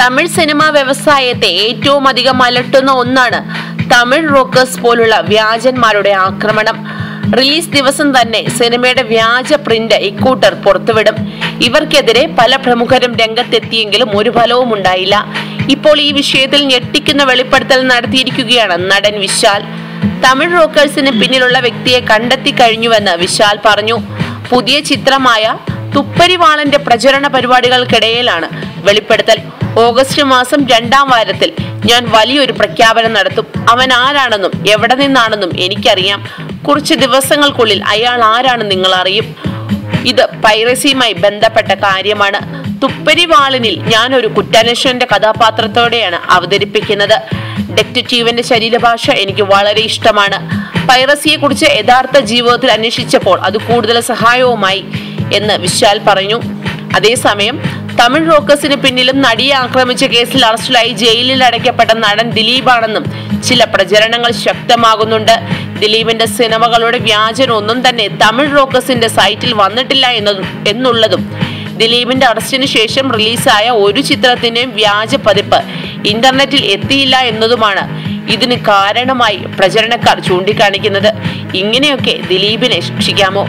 Tamil cinema വ്യവസായത്തെ ഏറ്റവും അധികം അലട്ടുന്ന ഒന്നാണ് തമിഴ് റോക്കേഴ്സ് പോലുള്ള വ്യാജന്മാരുടെ ആക്രമണം. റിലീസ് ദിവസം തന്നെ സിനിമയുടെ വ്യാജ പ്രിന്റ് ഇക്കൂട്ടർ പുറത്തുവിടും. ഇവർക്കെതിരെ പല പ്രമുഖരും രംഗത്തെത്തിയെങ്കിലും ഒരു ഫലവും ഉണ്ടായില്ല. ഇപ്പോൾ ഈ വിഷയത്തിൽ ഞെട്ടിക്കുന്ന വെളിപ്പെടുത്തൽ നടത്തിയിരിക്കുകയാണ് നടൻ വിശാൽ. തമിഴ് റോക്കേഴ്സിന് പിന്നിലുള്ള വ്യക്തിയെ കണ്ടെത്തി കഴിഞ്ഞുവെന്ന് വിശാൽ പറഞ്ഞു. പുതിയ ചിത്രമായ തുപ്പരിവാളന്റെ പ്രചരണ പരിപാടികൾക്കിടയിലാണ് വെളിപ്പെടുത്തൽ. ഓഗസ്റ്റ് മാസം രണ്ടാം വാരത്തിൽ ഞാൻ വലിയൊരു പ്രഖ്യാപനം നടത്തും. അവൻ ആരാണെന്നും എവിടെ നിന്നാണെന്നും എനിക്കറിയാം. കുറച്ച് ദിവസങ്ങൾക്കുള്ളിൽ അയാൾ ആരാണെന്ന് നിങ്ങൾ അറിയും ഇത് പൈറസിയുമായി ബന്ധപ്പെട്ട കാര്യമാണ്. തുപ്പരിവാളിനിൽ ഞാൻ ഒരു കുറ്റാന്വേഷണന്റെ കഥാപാത്രത്തോടെയാണ് അവതരിപ്പിക്കുന്നത്. ഡെക്റ്റീവന്റെ ശരീരഭാഷ എനിക്ക് വളരെ ഇഷ്ടമാണ്. പൈറസിയെക്കുറിച്ച് യഥാർത്ഥ ജീവിതത്തിൽ അന്വേഷിച്ചപ്പോൾ അത് കൂടുതൽ സഹായവുമായി. എന്ന് വിശാൽ പറഞ്ഞു. അതേസമയം തമിഴ് റോക്കേഴ്സിന് പിന്നിലും നടിയെ ആക്രമിച്ച കേസിൽ അറസ്റ്റിലായി ജയിലിൽ അടയ്ക്കപ്പെട്ട നടൻ ദിലീപാണെന്നും ചില പ്രചരണങ്ങൾ ശക്തമാകുന്നുണ്ട്. ദിലീപിന്റെ സിനിമകളുടെ വ്യാജനൊന്നും തന്നെ തമിഴ് റോക്കേഴ്സിന്റെ സൈറ്റിൽ വന്നിട്ടില്ല എന്നതും എന്നുള്ളതും ദിലീപിന്റെ അറസ്റ്റിന് ശേഷം റിലീസായ ഒരു ചിത്രത്തിന്റെയും വ്യാജ പതിപ്പ് ഇന്റർനെറ്റിൽ എത്തിയില്ല എന്നതുമാണ് ഇതിന് കാരണമായി പ്രചരണക്കാർ ചൂണ്ടിക്കാണിക്കുന്നത്. ഇങ്ങനെയൊക്കെ ദിലീപിനെ ശിക്ഷിക്കാമോ?